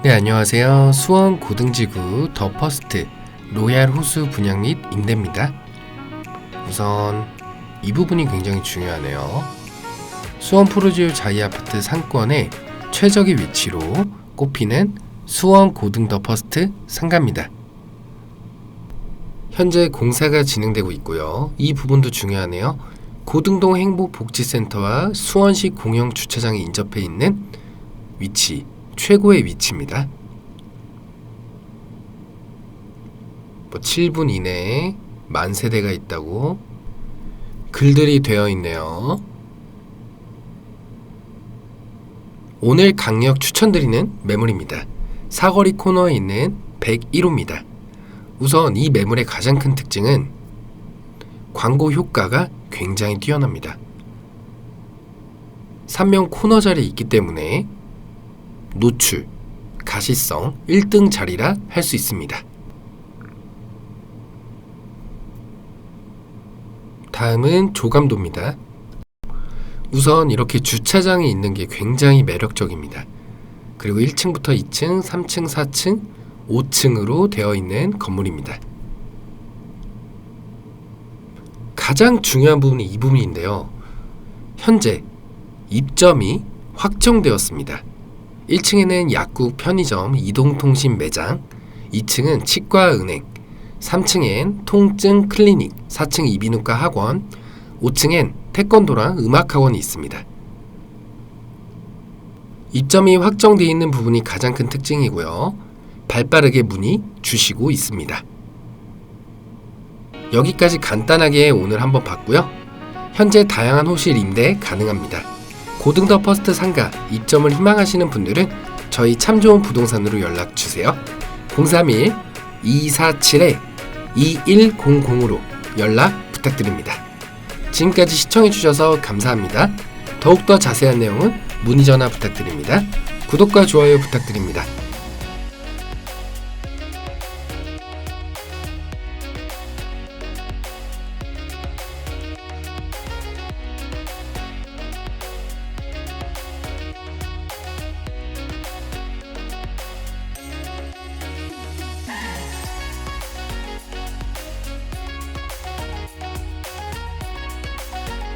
네, 안녕하세요. 수원 고등지구 더 퍼스트 로얄 호수 분양 및 임대입니다. 우선 이 부분이 굉장히 중요하네요. 수원 푸르지오 자이 아파트 상권의 최적의 위치로 꼽히는 수원 고등 더 퍼스트 상가입니다. 현재 공사가 진행되고 있고요. 이 부분도 중요하네요. 고등동 행복복지센터와 수원시 공영 주차장에 인접해 있는 위치, 최고의 위치입니다. 뭐 7분 이내에 만 세대가 있다고 글들이 되어 있네요. 오늘 강력 추천드리는 매물입니다. 사거리 코너에 있는 101호입니다. 우선 이 매물의 가장 큰 특징은 광고 효과가 굉장히 뛰어납니다. 삼면 코너 자리에 있기 때문에 노출, 가시성 1등 자리라 할 수 있습니다. 다음은 조감도입니다. 우선 이렇게 주차장이 있는 게 굉장히 매력적입니다. 그리고 1층부터 2층, 3층, 4층, 5층으로 되어 있는 건물입니다. 가장 중요한 부분이 이 부분인데요. 현재 입점이 확정되었습니다. 1층에는 약국, 편의점, 이동통신 매장, 2층은 치과, 은행, 3층엔 통증 클리닉, 4층 이비인후과 학원, 5층엔 태권도랑 음악학원이 있습니다. 입점이 확정되어 있는 부분이 가장 큰 특징이고요. 발빠르게 문의 주시고 있습니다. 여기까지 간단하게 오늘 한번 봤고요. 현재 다양한 호실 임대 가능합니다. 고등더 퍼스트 상가 입점을 희망하시는 분들은 저희 참 좋은 부동산으로 연락 주세요. 031 247에 2100으로 연락 부탁드립니다. 지금까지 시청해 주셔서 감사합니다. 더욱더 자세한 내용은 문의 전화 부탁드립니다. 구독과 좋아요 부탁드립니다.